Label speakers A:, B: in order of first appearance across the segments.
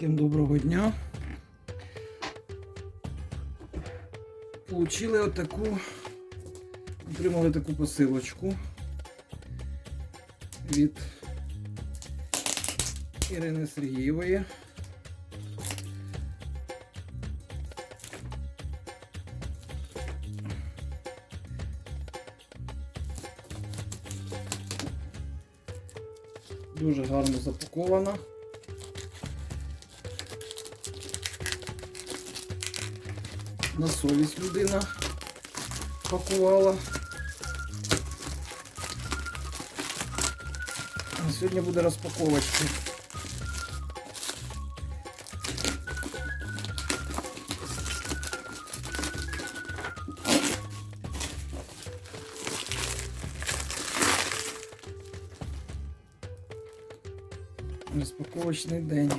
A: Всім доброго дня. Получили отаку, отримали таку посилочку від Ірини Сергієвої. Дуже гарно запакована. На совість людина пакувала. Сьогодні буде розпаковочка. Розпаковочний день.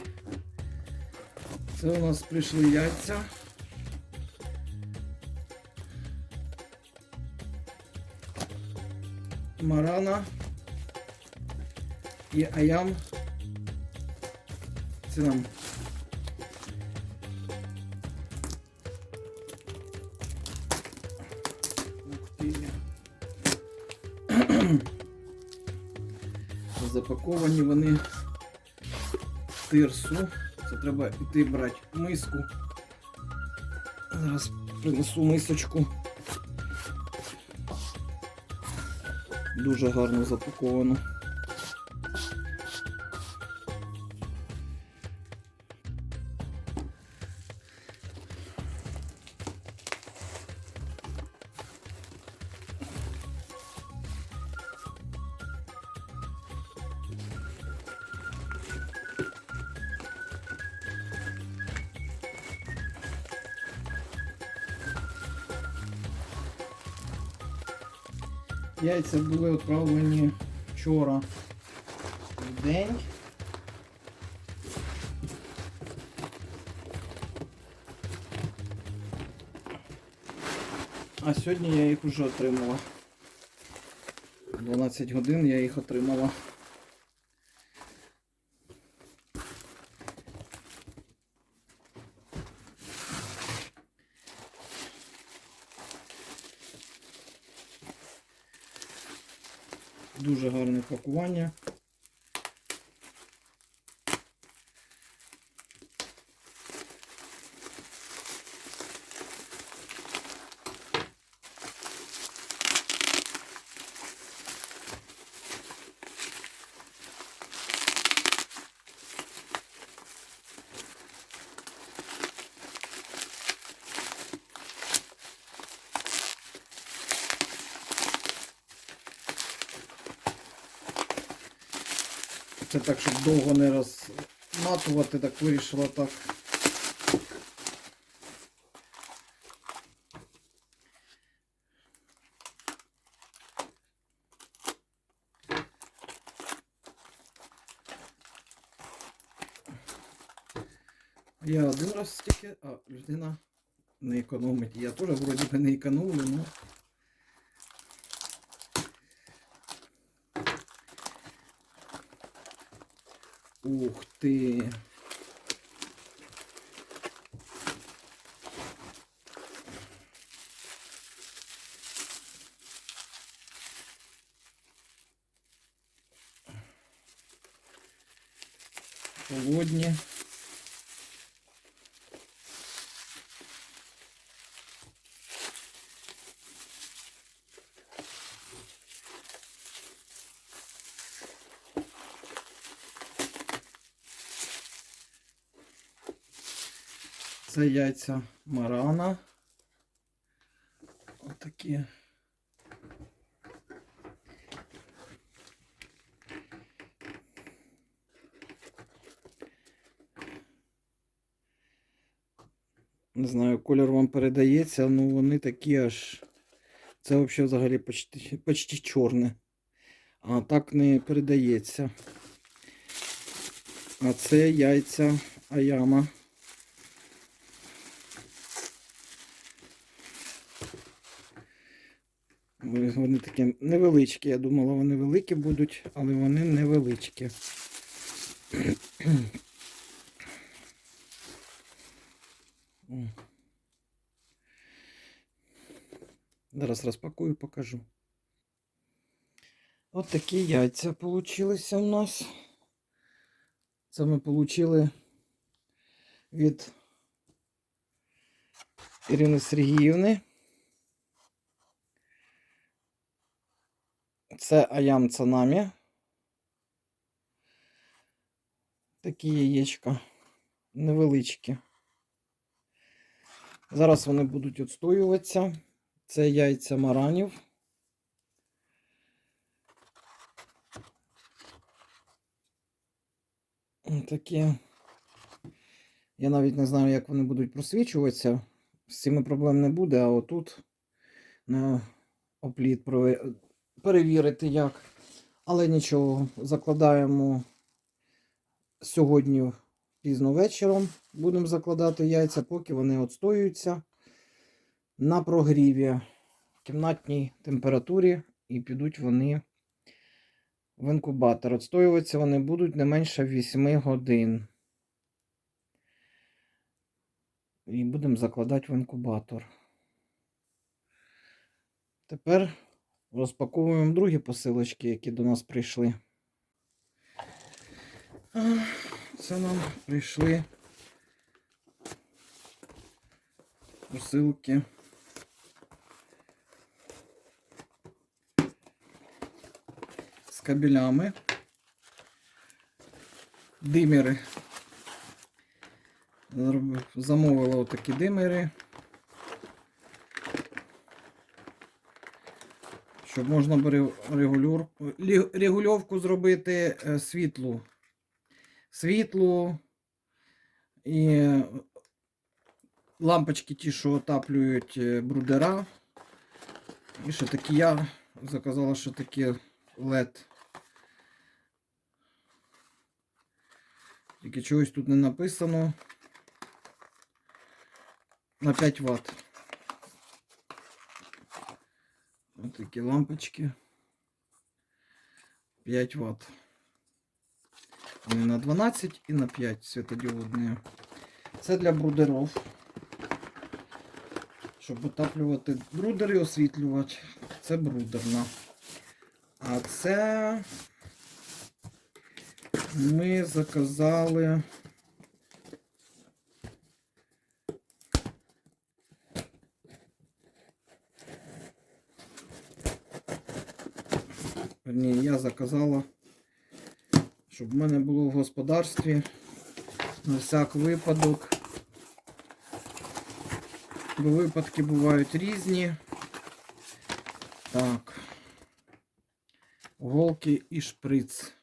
A: Це у нас прийшли яйця. Марана і Аям. Це нам. Запаковані вони тирсу. Це треба йти брати миску. Зараз принесу мисочку. Дуже гарно запаковано. Яйця були відправлені вчора в день. А сьогодні я їх вже отримала. 12 годин я їх отримала. Дуже гарне пакування. Це так, щоб довго не розматувати, так вирішила так. Я один раз стільки, а людина не економить. Я теж вроді би не економлю, ну. Ух ти. Холодні. Це яйця марана. Отакі. Не знаю, колір вам передається, ну вони такі аж. Це взагалі взагалі почти, почти чорне. А так не передається. А це яйця Аяма. Вони такі невеличкі. Я думала, вони великі будуть, але вони невеличкі. Зараз розпакую, покажу. От такі яйця получилися у нас. Це ми получили від Ірини Сергіївни. Це Аям Цанамі. Такі яєчка невеличкі. Зараз вони будуть відстоюватися. Це яйця маранів. Такі. Я навіть не знаю, як вони будуть просвічуватися. З цими проблем не буде, а отут на опліт перевірити як. Але нічого, закладаємо сьогодні пізно вечором. Будемо закладати яйця, поки вони отстоюються на прогріві в кімнатній температурі і підуть вони в інкубатор. Отстоюватися вони будуть не менше 8 годин. І будемо закладати в інкубатор. Тепер розпаковуємо другі посилочки, які до нас прийшли. Це нам прийшли посилки. З кабелями. Димери. Замовила отакі димери. Щоб можна було регульовку зробити е, світлу. Світлу і лампочки ті, що отаплюють е, брудера. І ще такі я заказала, що такі LED. Тільки чогось тут не написано. На 5 Вт. Ось такі лампочки. 5 Вт. Вони на 12 і на 5 світодіодні. Це для брудеров. Щоб отаплювати брудер і освітлювати. Це брудерна. А це ми заказали. Ні, я заказала, щоб в мене було в господарстві на всяк випадок. Бо випадки бувають різні. Так. Голки і шприц.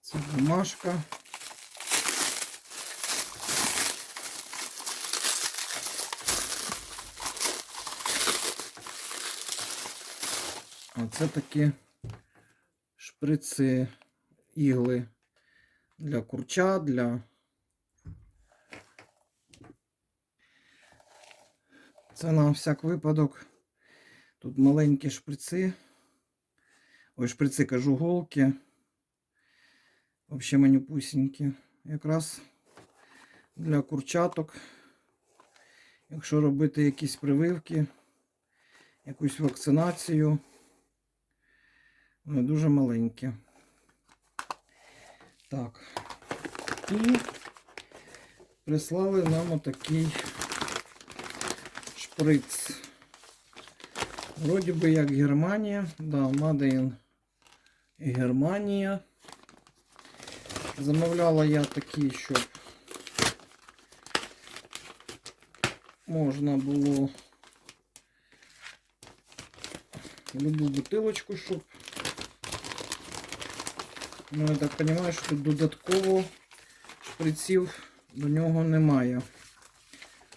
A: Це бумажка. А це такі шприци, ігли для курча, для. Це на всяк випадок. Тут маленькі шприци. Ой, шприци кажу голки. Взагалі манюпусінькі. Якраз для курчаток. Якщо робити якісь прививки, якусь вакцинацію. Вони дуже маленькі. Так. І прислали нам отакий шприц. Вроді би як Германія. Да, Made Германія. Замовляла я такий, щоб можна було любу бутилочку, щоб Ну, я так розумію, що тут додатково шприців до нього немає.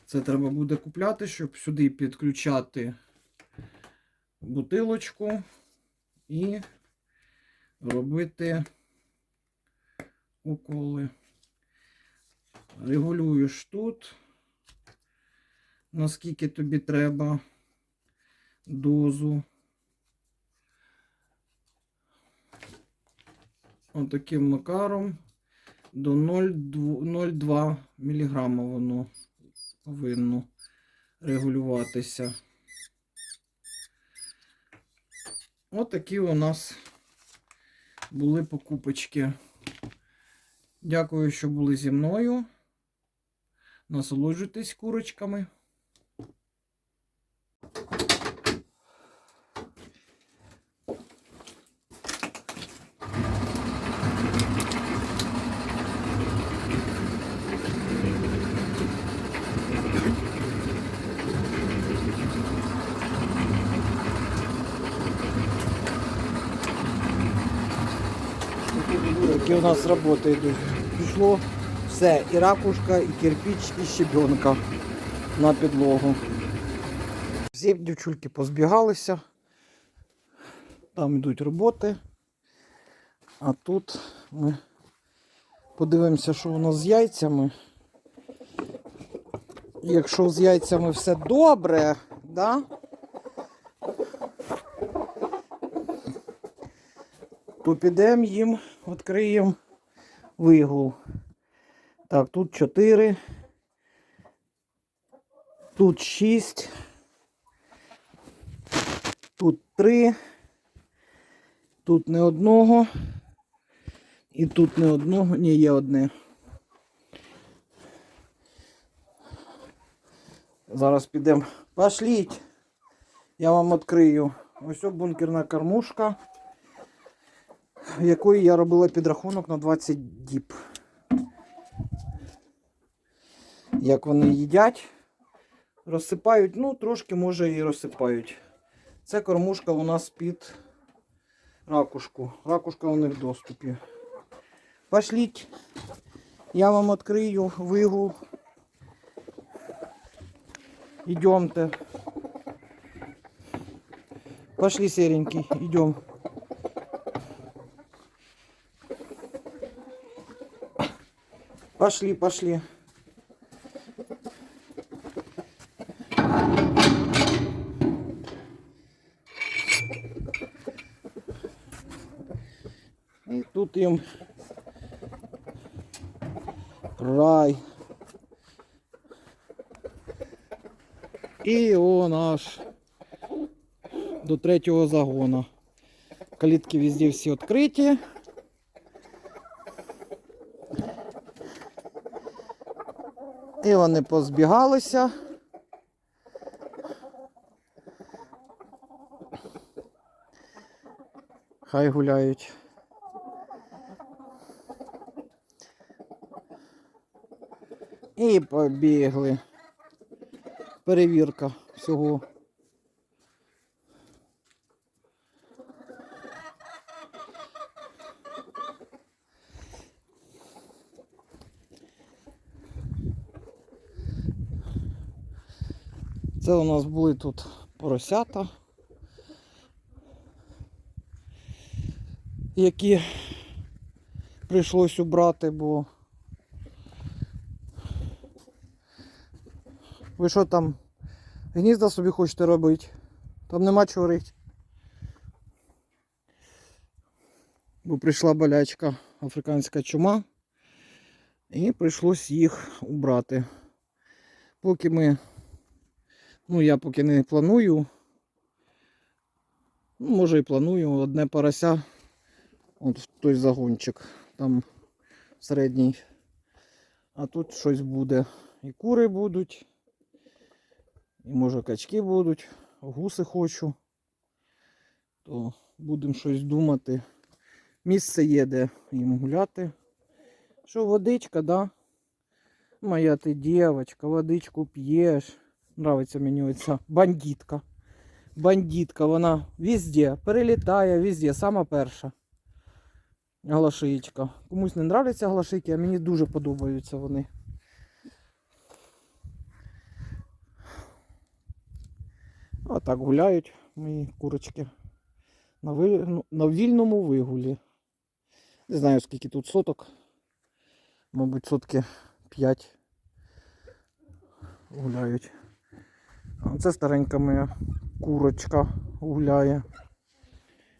A: Це треба буде купляти, щоб сюди підключати бутилочку і робити уколи. Регулюєш тут, наскільки тобі треба дозу. Отаким макаром. до 0,2 мг воно повинно регулюватися. Ось такі у нас були покупочки. Дякую, що були зі мною. Насолоджуйтесь курочками. Які у нас роботи йдуть. Пішло все, і ракушка, і кирпич, і щебенка на підлогу. Всі дівчульки позбігалися. Там йдуть роботи. А тут ми подивимося, що у нас з яйцями. Якщо з яйцями все добре, да? То підемо їм, відкриємо вигул. Так, тут 4. Тут 6. Тут 3. Тут не одного. І тут не одного. Ні, є одне. Зараз підемо. Пошліть. Я вам відкрию. Ось бункерна кормушка якої я робила підрахунок на 20 діб. Як вони їдять, розсипають, ну, трошки може і розсипають. Це кормушка у нас під ракушку. Ракушка у них в доступі. Пошліть, я вам відкрию вигул. Идемте. Пошли, серенький, идем. Пошли, пошли. І тут їм рай. І о наш до третього загону. Калітки везде всі відкриті. І вони позбігалися. Хай гуляють. І побігли. Перевірка всього. Це у нас були тут поросята, які прийшлось убрати, бо ви що там гнізда собі хочете робити? Там нема чого рить. Бо прийшла болячка африканська чума і прийшлось їх убрати. Поки ми Ну, я поки не планую. Ну, може і планую. Одне порося. От той загончик. Там середній. А тут щось буде. І кури будуть. І може качки будуть. Гуси хочу. То будемо щось думати. Місце є, де їм гуляти. Що водичка, да? Моя ти дівчинка, водичку п'єш. Нравиться мені оця бандитка. Бандитка, вона везде, перелітає, везде, сама перша. Глашичка. Комусь не нравляться глашики, а мені дуже подобаються вони. А так гуляють мої курочки. На, ви... ну, на вільному вигулі. Не знаю скільки тут соток. Мабуть, сотки 5 гуляють. Це старенька моя курочка гуляє.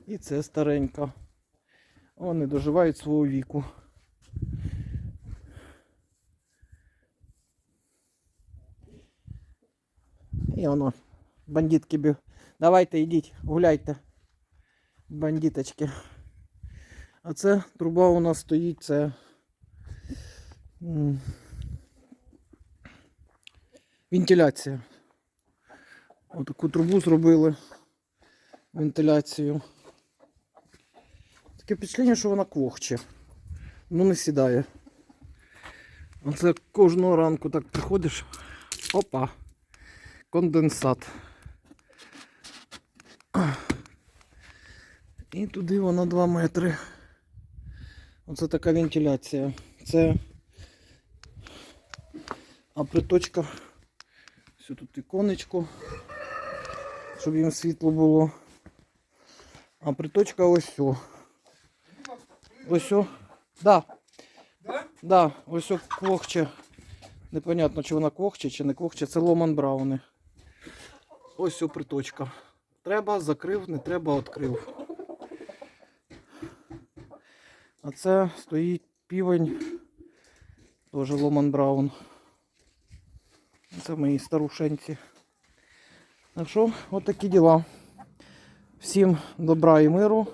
A: І це старенька. Вони доживають свого віку. І воно, бандитки біг. Давайте йдіть, гуляйте, бандиточки. А це труба у нас стоїть, це вентиляція. Отаку трубу зробили. Вентиляцію. Таке впечатлення, що вона квохче. Ну не сідає. Оце кожного ранку так приходиш. Опа. Конденсат. І туди вона 2 метри. Оце така вентиляція. Це. А приточка. Все тут іконечко. Щоб їм світло було. А приточка ось о. Ось о. Да.
B: Да?
A: Да, ось о квохче. Непонятно, чи вона квохче, чи не квохче. Це Ломан Брауни. Ось о приточка. Треба, закрив, не треба, відкрив. А це стоїть півень. Теж Ломан Браун. Це мої старушенці. Так що, от такі діла. Всім добра і миру.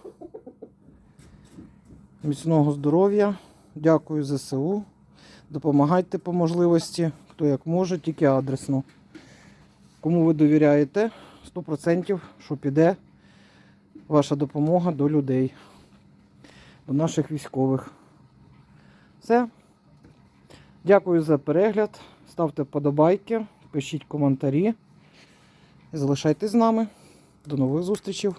A: Міцного здоров'я. Дякую ЗСУ. Допомагайте по можливості, хто як може, тільки адресно. Кому ви довіряєте, 100% що піде ваша допомога до людей, до наших військових. Все. Дякую за перегляд. Ставте вподобайки, пишіть коментарі. Залишайтесь з нами. До нових зустрічей.